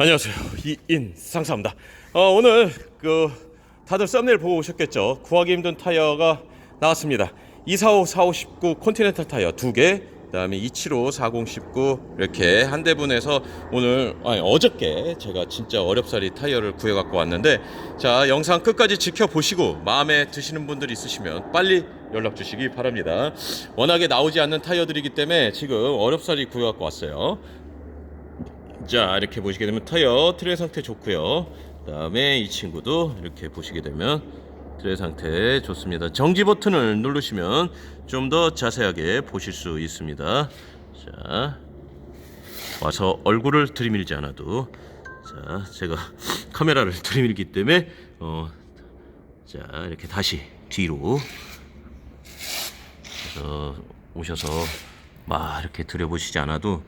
안녕하세요. 이인 상사입니다. 어, 오늘 그 다들 썸네일 보고 오셨겠죠. 구하기 힘든 타이어가 나왔습니다. 245 4519 컨티넨탈 타이어 두 개. 그다음에 275 4019 이렇게 한 대분에서 오늘 아니 어저께 제가 진짜 어렵사리 타이어를 구해 갖고 왔는데 자 영상 끝까지 지켜보시고 마음에 드시는 분들 있으시면 빨리 연락 주시기 바랍니다. 워낙에 나오지 않는 타이어들이기 때문에 지금 어렵사리 구해 갖고 왔어요. 자 이렇게 보시게 되면 타이어 트레 상태 좋고요. 그 다음에 이 친구도 이렇게 보시게 되면 트레 상태 좋습니다. 정지 버튼을 누르시면 좀 더 자세하게 보실 수 있습니다. 자 와서 얼굴을 들이밀지 않아도 자 제가 카메라를 들이밀기 때문에 어, 자 이렇게 다시 뒤로 어, 오셔서 막 이렇게 들여보시지 않아도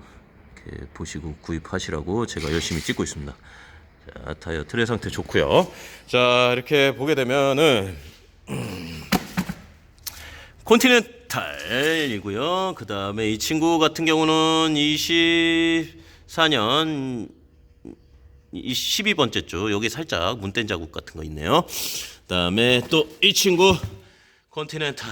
이렇게 보시고 구입하시라고 제가 열심히 찍고 있습니다. 자, 타이어 트레 상태 좋고요. 자, 이렇게 보게 되면은 음, 컨티넨탈이고요. 그 다음에 이 친구 같은 경우는 24년 12번째 주 여기 살짝 문댄 자국 같은 거 있네요. 그 다음에 또 이 친구 컨티넨탈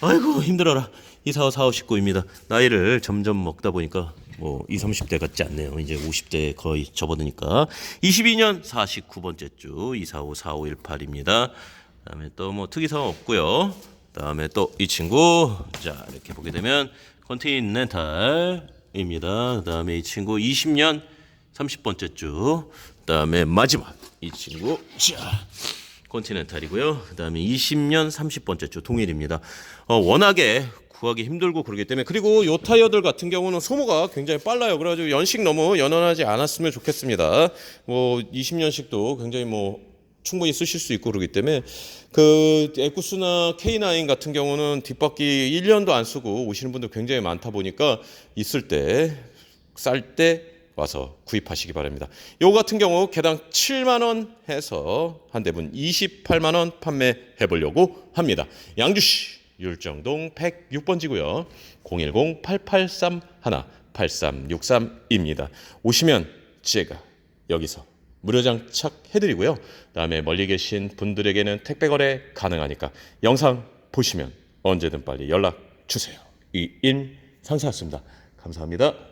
아이고 힘들어라 24, 45, 19입니다. 나이를 점점 먹다 보니까 뭐 20, 30대 같지 않네요. 이제 50대 거의 접어드니까 22년 49번째 주 245, 4518입니다. 그다음에 또 뭐 특이사항 없고요. 그다음에 또 이 친구 자 이렇게 보게 되면 컨티넨탈입니다. 그다음에 이 친구 20년 30번째 주. 그다음에 마지막 이 친구 자 컨티넨탈이고요. 그다음에 20년 30번째 주 동일입니다. 어, 워낙에 구하기 힘들고 그러기 때문에 그리고 요 타이어들 같은 경우는 소모가 굉장히 빨라요. 그래가지고 연식 너무 연연하지 않았으면 좋겠습니다. 뭐 20년씩도 굉장히 뭐 충분히 쓰실 수 있고 그러기 때문에 그 에쿠스나 K9 같은 경우는 뒷바퀴 1년도 안 쓰고 오시는 분들 굉장히 많다 보니까 있을 때 쌀때 와서 구입하시기 바랍니다. 요거 같은 경우 개당 7만 원 해서 한 대분 28만 원 판매해 보려고 합니다. 양주시 율정동 106번지고요. 010-8831-8363입니다. 오시면 제가 여기서 무료 장착 해 드리고요. 그다음에 멀리 계신 분들에게는 택배 거래 가능하니까 영상 보시면 언제든 빨리 연락 주세요. 이인 상사였습니다. 감사합니다.